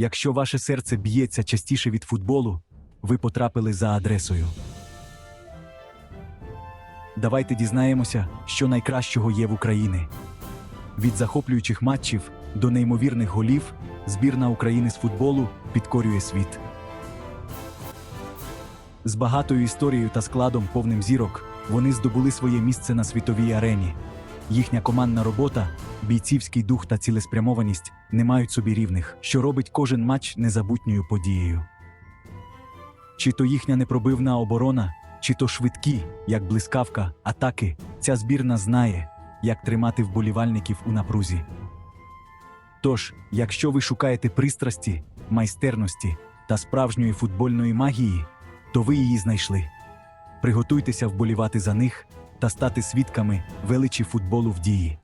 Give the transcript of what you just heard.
Якщо ваше серце б'ється частіше від футболу, ви потрапили за адресою. Давайте дізнаємося, що найкращого є в Україні. Від захоплюючих матчів до неймовірних голів збірна України з футболу підкорює світ. З багатою історією та складом повним зірок вони здобули своє місце на світовій арені. Їхня командна робота, бійцівський дух та цілеспрямованість не мають собі рівних, що робить кожен матч незабутньою подією. Чи то їхня непробивна оборона, чи то швидкі, як блискавка, атаки, ця збірна знає, як тримати вболівальників у напрузі. Тож, якщо ви шукаєте пристрасті, майстерності та справжньої футбольної магії, то ви її знайшли. Приготуйтеся вболівати за них та стати свідками величі футболу в дії.